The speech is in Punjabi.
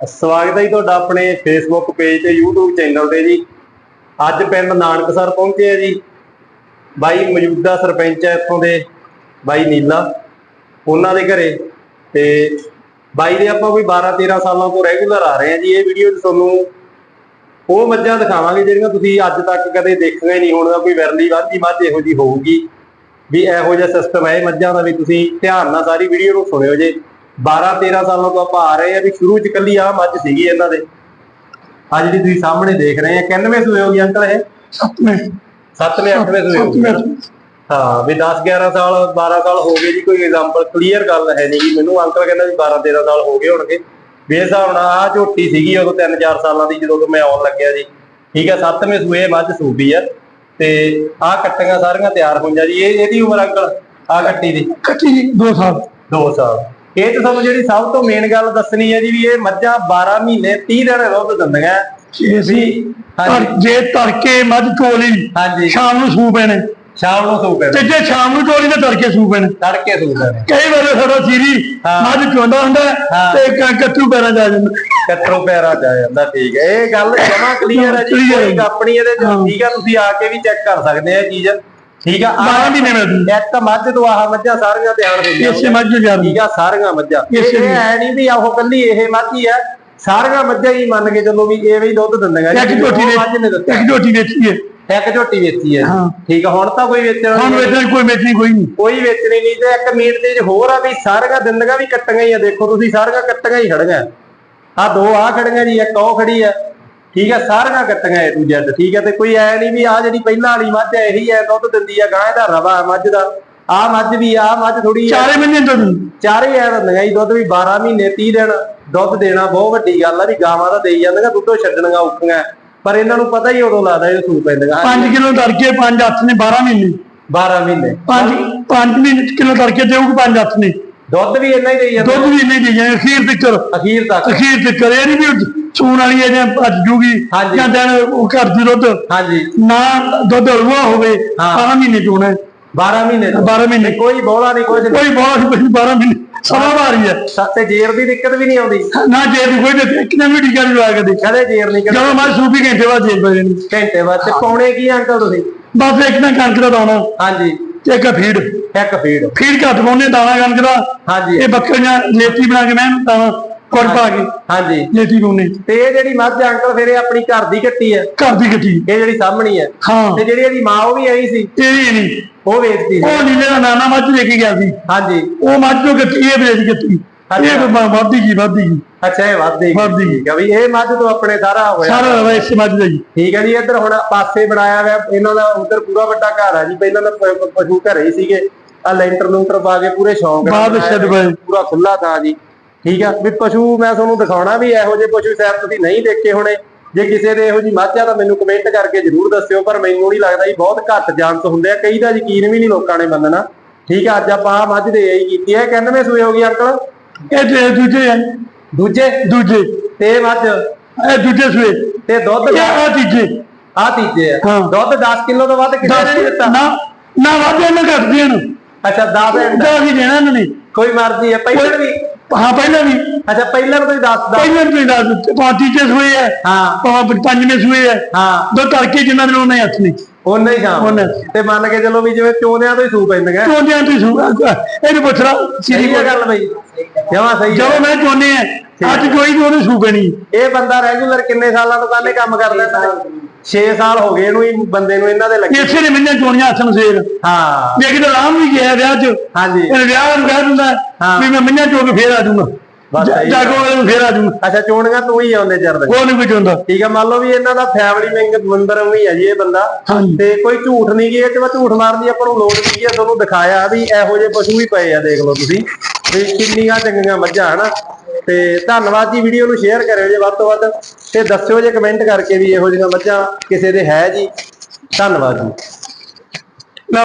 ਸਵਾਗਤ ਹੈ ਜੀ ਤੁਹਾਡਾ ਆਪਣੇ ਫੇਸਬੁੱਕ ਪੇਜ ਤੇ YouTube ਚੈਨਲ ਤੇ ਜੀ। ਅੱਜ ਪਿੰਡ ਨਾਨਕਸਰ ਪਹੁੰਚੇ ਆ ਜੀ। ਬਾਈ ਮੌਜੂਦਾ ਸਰਪੰਚ ਹੈ ਇੱਥੋਂ ਦੇ, ਬਾਈ ਨੀਲਾ, ਉਹਨਾਂ ਦੇ ਘਰੇ। ਤੇ ਬਾਈ ਦੇ ਆਪਾਂ ਕੋਈ 12 13 ਸਾਲਾਂ ਤੋਂ ਰੈਗੂਲਰ ਆ ਰਹੇ ਆ ਜੀ। ਇਹ ਵੀਡੀਓ ਤੁਹਾਨੂੰ ਉਹ ਮੱਝਾਂ ਦਿਖਾਵਾਂਗੇ ਜਿਹੜੀਆਂ ਤੁਸੀਂ ਅੱਜ ਤੱਕ ਕਦੇ ਦੇਖੀਆਂ ਹੀ ਨਹੀਂ। ਹੋਣਗੀਆਂ ਕੋਈ ਵਿਰਲੀ ਵਾਧੀ ਮੱਝ ਇਹੋ ਜੀ ਹੋਊਗੀ ਵੀ ਇਹੋ ਜਿਹਾ ਸਿਸਟਮ ਹੈ ਇਹ ਮੱਝਾਂ ਦਾ ਵੀ ਤੁਸੀਂ ਧਿਆਨ ਨਾਲ ਸਾਰੀ ਵੀਡੀਓ ਨੂੰ ਸੁਣਿਓ ਜੇ। 12 13 ਸਾਲਾਂ ਤੋਂ ਆਪਾਂ ਆ ਰਹੇ ਆ ਵੀ ਸ਼ੁਰੂ ਚ ਕੱਲੀ ਆ ਮੱਝ ਸੀਗੀ ਇਹਨਾਂ ਦੇ। ਅੱਜ ਜਿਹੜੀ ਤੁਸੀਂ ਸਾਹਮਣੇ ਦੇਖ ਰਹੇ ਆ 91 ਸੂਏ ਹੋ ਗਈ ਅੰਕਲ ਇਹ? ਸੱਤਵੇਂ। 7ਵੇਂ 8ਵੇਂ ਸੂਏ ਹੋ ਗਈ ਹਾਂ ਵੀ 10 11 ਸਾਲ 12 ਸਾਲ ਹੋ ਗਏ ਜੀ ਕੋਈ ਐਗਜ਼ਾਮਪਲ ਕਲੀਅਰ ਗੱਲ ਹੈ ਨਹੀਂ ਜੀ ਮੈਨੂੰ। ਅੰਕਲ ਕਹਿੰਦਾ ਵੀ 12 13 ਸਾਲ ਹੋ ਗਏ ਹੋਣਗੇ। ਹਿਸਾਬ ਨਾਲ ਆ ਝੋਟੀ ਸੀਗੀ ਉਦੋਂ 3-4 ਸਾਲਾਂ ਦੀ ਜਦੋਂ ਮੈਂ ਆਉਣ ਲੱਗਿਆ ਜੀ। ਠੀਕ ਹੈ 7ਵੇਂ ਸੂਏ ਮੱਝ ਸੂਬੀ ਆ। ਤੇ ਆ ਕੱਟੀਆਂ ਸਾਰੀਆਂ ਤਿਆਰ ਹੋਈਆਂ ਜੀ। ਇਹ ਇਹਦੀ ਉਮਰ ਅੰਕਲ? ਆ ਕੱਟੀ ਦੀ? ਕੱਟੀ ਜੀ 2 ਸਾਲ। 2 ਸਾਲ। ਇਹ ਤੇ ਤੁਹਾਨੂੰ ਜਿਹੜੀ ਸਭ ਤੋਂ ਮੇਨ ਗੱਲ ਦੱਸਣੀ ਹੈ ਜੀ ਵੀ ਇਹ ਮੱਝਾਂ 12 ਮਹੀਨੇ 30 ਦਿਨ ਦੁੱਧ ਦਿੰਦੀਆਂ। ਜੇ ਹਾਂਜੀ। ਜੇ ਤੜਕੇ ਮੱਝ ਚੋਲੀ ਹਾਂਜੀ। ਸ਼ਾਮ ਨੂੰ ਸੂ ਪੈਣੇ ਸ਼ਾਮ ਨੂੰ ਸੂ ਤੇ ਜੇ ਸ਼ਾਮ ਨੂੰ ਚੋਲੀ ਤੇ ਤੜਕੇ ਸੂ ਪੈਣੇ ਤੜਕੇ ਸੂ ਪੈਣਾ ਕਈ ਵਾਰ ਸਾਡਾ ਸੀਰੀ। ਮੱਝ ਚੋਂਦਾ ਹੁੰਦਾ। ਤੇ ਕ- ਕੱਟੂ ਪੈਰਾਂ ਜਾ ਜਾਂਦਾ। ਕਟਰੋ ਪੈਰਾ ਜਾ ਜਾਂਦਾ ਠੀਕ ਹੈ। ਇਹ ਗੱਲ ਜਮਾ ਕਲੀਅਰ ਹੈ ਜੀ। ਕੋਈ ਆਪਣੀ ਇਹਦੇ ਚ ਹਾਂ। ਠੀਕ ਹੈ ਤੁਸੀਂ ਆ ਕੇ ਵੀ ਚੈੱਕ ਕਰ ਸਕਦੇ ਆ ਚੀਜ਼। ਠੀਕ ਆ? ਆਹ 12 ਮਹੀਨੇ ਮਿਲਦੀ। ਇੱਕ ਮੱਝ ਤੋਂ ਆਹ ਮੱਝਾਂ ਸਾਰੀਆਂ ਤਿਆਰ ਹੋਈਆਂ ਇਸੇ ਮੱਝ ਨੂੰ ਯਾਰ ਠੀਕ ਆ ਸਾਰੀਆਂ ਮੱਝਾਂ। ਇਹ। ਹੈ ਨਹੀਂ ਵੀ ਆਹੋ ਕੱਲੀ ਇਹ ਮੱਝ ਹੀ ਹੈ ਸਾਰੀਆਂ ਮੱਝਾਂ ਹੀ ਮੰਨ ਕੇ ਚੱਲੋ ਵੀ ਇਹ ਵੀ ਦੁੱਧ ਦਿੰਦੀਆਂ। ਇੱਕ ਝੋਟੀ ਨੇ ਇੱਕ ਝੋਟੀ ਵੇਚੀ ਹੈ ਇੱਕ ਝੋਟੀ ਵੇਚੀ ਹੈ। ਹਾਂ। ਠੀਕ ਆ ਹੁਣ ਤਾਂ ਕੋਈ ਵੇਚਣ ਹੁਣ ਵੇਚਣ ਕੋਈ ਵੇਚਣੀ ਕੋਈ ਨਹੀਂ। ਕੋਈ ਵੇਚਣੀ ਨਹੀਂ ਤੇ ਇੱਕ ਮੀਟ ਦੀ ਹੋਰ ਆ ਵੀ ਸਾਰੀਆਂ ਦਿੰਦੀਆਂ ਵੀ ਕੱਟੀਆਂ ਹੀ ਆ। ਦੇਖੋ ਤੁਸੀਂ ਸਾਰੀਆਂ ਕੱਟੀਆਂ ਹੀ ਖੜੀਆਂ। ਆ ਦੋ ਆ ਖੜੀਆਂ ਜੀ ਇੱਕ ਉਹ ਖੜੀ ਆ। ਠੀਕ ਆ ਸਾਰੀਆਂ ਕੱਟੀਆਂ ਏ ਟੂ ਜ਼ੈਡ ਠੀਕ ਆ ਤੇ ਕੋਈ ਐ ਨਹੀਂ ਵੀ ਆ ਜਿਹੜੀ ਪਹਿਲਾਂ ਵਾਲੀ ਮੱਝ ਐ ਇਹੀ ਐ ਦੁੱਧ ਦਿੰਦੀ ਆ ਗਾਂ ਦਾ ਰਵਾ ਹੈ ਮੱਝ ਦਾ। ਆ ਮੱਝ ਵੀ ਆ ਮੱਝ ਥੋੜੀ ਚਾਰੇ ਮਹੀਨੇ ਤੋਂ ਚਾਰੇ ਐ ਦਿੰਦੀਆਂ ਜੀ ਦੁੱਧ ਵੀ 12 ਮਹੀਨੇ 30 ਦਿਨ ਦੁੱਧ ਦੇਣਾ ਬਹੁਤ ਵੱਡੀ ਗੱਲ ਆ ਵੀ ਗਾਵਾਂ ਦਾ ਦੇਈ ਜਾਂਦੀਆਂ ਦੁੱਧੋਂ ਛੱਡਣੀਆਂ ਔਖੀਆਂ। ਪਰ ਇਹਨਾਂ ਨੂੰ ਪਤਾ ਹੀ ਉਦੋਂ ਲੱਗਦਾ ਇਹ ਸੂ ਪੈਂਦੀਆਂ 5 ਕਿਲੋ ਤੜਕੇ 5 ਹੱਥ ਨੇ 12 ਮਹੀਨੇ। 12 ਮਹੀਨੇ। 5 5 ਮਹੀਨੇ ਕਿਲੋ ਤੜਕੇ ਦੇਊਗਾ 5 ਹੱਥ ਨੇ। ਦੁੱਧ ਵੀ ਇੰਨਾ ਹੀ ਦੇਈ ਜਾਂਦਾ ਦੁੱਧ ਵੀ ਨਹੀਂ ਦੇ ਜਾਏ ਅਖੀਰ ਤੱਕ ਅਖੀਰ ਤੱਕ। ਅਖੀਰ ਤੱਕ ਇਹ ਨਹੀਂ ਵੀ ਸੂਣ ਵਾਲੀ ਹੈ ਜਾਂ ਭੱਜ ਜੂਗੀ। ਜਾਂ ਦਿਨ ਉਹ ਘਰ ਦੀ ਦੁੱਧ। ਹਾਂਜੀ। ਨਾ ਦੁੱਧ ਹਲਵਾ ਹੋਵੇ ਹਾਂ। 12 ਮਹੀਨੇ ਚੋਣਾ ਹੈ। 12 ਮਹੀਨੇ ਤੋਂ। 12 ਮਹੀਨੇ। ਕੋਈ ਬੋਲਾ ਨਹੀਂ ਨਹੀਂ। ਕੋਈ ਬਹੁਤ ਕੋਈ 12 ਮਹੀਨੇ। ਸਵਾ ਵਾਰੀ ਹੈ ਤੇ ਜੇਰ ਦੀ ਦਿੱਕਤ ਵੀ ਨਹੀਂ ਆਉਂਦੀ। ਨਾ ਜੇ ਦੀ ਕੋਈ ਤੇ ਇੱਕ ਨਵੀਂ ਟੀਕਾ ਨਹੀਂ ਲਵਾ ਕੇ ਦੇ ਕਦੇ ਜੇਰ ਨਹੀਂ ਜਦੋਂ ਮਾਰ ਸੂਪੀ ਘੰਟੇ ਬਾਅਦ ਜੇਲ ਪੈ ਜਾਣੀ ਘੰਟੇ ਬਾਅਦ ਤੇ ਪਾਉਣੇ ਕੀ ਅੰਕਲ ਤੁਸੀਂ? ਬਸ ਇੱਕ ਨਾ ਕਣਕ ਦਾ ਦਾਣਾ। ਹਾਂਜੀ। ਤੇ ਇੱਕ ਫੀਡ। ਇੱਕ ਫੀਡ। ਫੀਡ ਘੱਟ ਪਾਉਂਦੇ ਦਾਣਾ ਕਣਕ ਦਾ। ਹਾਂਜੀ। ਇਹ ਬੱਕਰੀਆਂ ਲੇਤੀ ਬਣਾ ਕੇ ਮੈਂ ਦਾਣਾ ਕੁੜ ਪਾ ਕੇ ਹਾਂਜੀ। ਲੇਤੀ ਪਾਉਂਦੇ ਤੇ ਇਹ ਜਿਹੜੀ ਮੱਝ ਅੰਕਲ ਫਿਰ ਇਹ ਆਪਣੀ ਘਰ ਦੀ ਕੱਟੀ ਹੈ? ਘਰ ਦੀ ਗੱਟੀ ਇਹ ਜਿਹੜੀ ਸਾਹਮਣੀ ਹੈ? ਹਾਂ। ਤੇ ਜਿਹੜੀ ਇਹਦੀ ਮਾਂ ਉਹ ਵੀ ਆਈ ਸੀ? ਇਹ ਨਹੀਂ ਉਹ ਵੇਚਦੀ ਸੀ। ਉਹ ਨੀਲੇ ਦਾ ਨਾਨਾ ਮੱਝ ਲੈ ਕੇ ਗਿਆ ਸੀ। ਹਾਂਜੀ। ਉਹ ਮੱਝ ਤੋਂ ਗੱਟੀ ਇਹ ਵੇਚ ਗੱਟੀ ਇਹ ਵਾਧੀ ਗਈ ਵਾਧੀ ਗਈ ਅੱਛਾ ਇਹ ਵੱਧਦੀ ਵੱਧਦੀ। ਠੀਕ ਆ ਵੀ ਇਹ ਮੱਝ ਤੋਂ ਆਪਣੇ ਸਾਰਾ ਹੋਇਆ। ਸਾਰਾ ਰਵਾ ਇਸ ਮੱਝ ਦਾ ਜੀ। ਠੀਕ ਹੈ ਜੀ ਇੱਧਰ ਹੁਣ ਪਾਸੇ ਬਣਾਇਆ ਹੋਇਆ ਇਹਨਾਂ ਦਾ ਉਧਰ ਪੂਰਾ ਵੱਡਾ ਘਰ ਆ ਜੀ। ਪਹਿਲਾਂ ਤਾਂ ਪਸ਼ੂ ਘਰੇ ਹੀ ਸੀਗੇ। ਆ ਲੈਂਟਰ ਲੂੰਟਰ ਪਾ ਕੇ ਪੂਰੇ ਸ਼ੌਂਕ ਬਣਾਇਆ ਛੱਡ ਪਏ। ਪੂਰਾ ਖੁੱਲਾ ਥਾਂ ਜੀ। ਠੀਕ ਆ ਵੀ ਪਸ਼ੂ ਮੈਂ ਤੁਹਾਨੂੰ ਦਿਖਾਉਣਾ ਵੀ ਇਹੋ ਜਿਹੇ ਪਸ਼ੂ ਸ਼ਾਇਦ ਤੁਸੀਂ ਨਹੀਂ ਦੇਖੇ ਹੋਣੇ। ਜੇ ਕਿਸੇ ਦੇ ਇਹੋ ਜੀ ਮੱਝ ਆ ਤਾਂ ਮੈਨੂੰ ਕਮੈਂਟ ਕਰਕੇ ਜਰੂਰ ਦੱਸਿਓ ਪਰ ਮੈਨੂੰ ਨਹੀਂ ਲੱਗਦਾ ਜੀ ਬਹੁਤ ਘੱਟ ਚਾਂਸ ਹੁੰਦੇ ਆ। ਕਈ ਦਾ ਯਕੀਨ ਵੀ ਨਹੀਂ ਲੋਕਾਂ ਨੇ ਮੰਨਣਾ। ਠੀਕ ਆ ਅੱਜ ਆਪਾਂ ਆਹ ਮੱਝ ਦੇ ਇਹੀ ਕੀਤੀ ਹੈ 91 ਸੂਏ ਹੋ ਗਈ ਅੰਕਲ। ਇਹ ਤੇ ਦੂਜੇ ਆ। ਦੂਜੇ? ਦੂਜੇ। ਤੇ ਮੱਝ ਇਹ ਦੂਜੇ ਸੂਏ ਤੇ ਦੁੱਧ ਇਹ ਆ ਤੀਜੇ। ਆ ਤੀਜੇ ਆ। ਹਾਂ। ਦੁੱਧ 10 ਕਿਲੋ ਤੋਂ ਵੱਧ ਕਿਸੇ ਨੇ ਨਹੀਂ ਦਿੱਤਾ? ਨਾ ਨਾ ਵਾਧੇ ਇਹਨਾਂ ਘੱਟ ਦੇਣ ਅੱਛਾ 10 ਐਂਡ ਦਾ ਵੀ ਦੇਣਾ ਇਹਨਾਂ ਨੇ। ਕੋਈ ਮਰਜ਼ੀ ਹੈ। ਪਹਿਲਾਂ ਵੀ? ਹਾਂ ਪਹਿਲਾਂ ਵੀ। ਅੱਛਾ ਪਹਿਲਾਂ ਵੀ ਤੁਸੀਂ ਦੱਸ ਦੱਸ? ਪਹਿਲਾਂ ਵੀ ਦੱਸ ਦਿੱਤੇ। ਪਾ ਤੀਜੇ ਸੂਏ ਹੈ ਹਾਂ। ਪਾ ਪੰਜਵੇਂ ਸੂਏ ਹੈ ਹਾਂ। ਦੋ ਤੜਕੇ ਜਿੰਨਾਂ ਦੇ ਉਹਨੇ ਹੱਥ ਨਹੀਂ। ਉਹਨੇ ਹੀ ਉਹਨੇ। ਤੇ ਮੰਨ ਕੇ ਚਲੋ ਵੀ ਜਿਵੇਂ ਚੋਂਦਿਆਂ ਤੋਂ ਹੀ ਸੂ ਪੈਂਦੀਆਂ ਚੋਂਦਿਆਂ ਤੋਂ ਸੂ ਇਹਨੂੰ ਪੁੱਛਣਾ ਸਹੀ ਹੈ ਗੱਲ ਬਈ। ਜਮਾ ਸਹੀ ਹੈ ਜਦੋਂ ਮੈਂ ਚੋਨੇ ਆ ਅੱਜ ਕੋਈ ਨਹੀਂ ਉਹਨੂੰ ਸੂ ਪੈਣੀ ਇਹ ਬੰਦਾ ਰੈਗੂਲਰ ਕਿੰਨੇ ਸਾਲਾਂ ਤੋਂ ਕਾਹਨੇ ਕੰਮ ਕਰਦਾ 6 ਸਾਲ ਹੋ ਗਏ ਇਹਨੂੰ ਹੀ ਬੰਦੇ ਨੂੰ ਇਹਨਾਂ ਦੇ ਲੱਗੇ। ਇਸੇ ਨੇ ਮੈਨੂੰ ਚੋਣੀਆਂ ਹੱਥ ਨੂੰ ਸੇਰ ਹਾਂ। ਲੇਕਿਨ ਆਰਾਮ ਵੀ ਗਿਆ ਵਿਆਹ 'ਚ ਹਾਂਜੀ। ਇਹ ਵਿਆਹ ਨੂੰ ਕਹਿ ਦਿੰਦਾ ਹਾਂ। ਵੀ ਮੈਂ ਮੰਨਿਆ ਚੋ ਕੇ ਫੇਰ ਆ ਜਾਊਂਗਾ। ਬਸ ਸਹੀ ਹੈ। ਜਾਗੋ ਵਾਲੇ ਨੂੰ ਫੇਰ ਆ ਜਾਊਂਗਾ ਅੱਛਾ ਚੋਣੀਆਂ ਤੂੰ ਹੀ ਆਉਂਦੇ ਚਿਰ ਦੇ ਉਹ ਨਹੀਂ ਕੋਈ ਚਾਹੁੰਦਾ ਠੀਕ ਹੈ ਮੰਨ ਲਓ ਵੀ ਇਹਨਾਂ ਦਾ ਫੈਮਿਲੀ ਮੈਂਬਰ ਵੀ ਹੈ ਜੀ ਇਹ ਬੰਦਾ। ਹਾਂਜੀ। ਤੇ ਕੋਈ ਝੂਠ ਨਹੀਂ ਗਿਆ ਤੇ ਮੈਂ ਝੂਠ ਮਾਰਨ ਦੀ ਆਪਾਂ ਨੂੰ ਲੋੜ ਨਹੀਂ ਹੈ ਤੁਹਾਨੂੰ ਦਿਖਾਇਆ ਵੀ ਇਹੋ ਜਿਹੇ ਪਸ਼ੂ ਵੀ ਪਏ ਆ ਦੇਖ ਲਓ ਤੁਸੀਂ। ਕਿੰਨੀਆਂ ਚੰਗੀਆਂ ਮੱਝਾਂ ਹਨਾ? ਤੇ ਧੰਨਵਾਦ ਜੀ ਵੀਡੀਓ ਨੂੰ ਸ਼ੇਅਰ ਕਰਿਓ ਜੇ ਵੱਧ ਤੋਂ ਵੱਧ। ਤੇ ਦੱਸਿਓ ਜੇ ਕਮੈਂਟ ਕਰਕੇ ਵੀ ਇਹੋ ਜਿਹੀਆਂ ਮੱਝਾਂ ਕਿਸੇ ਦੇ ਹੈ ਜੀ। ਧੰਨਵਾਦ ਜੀ।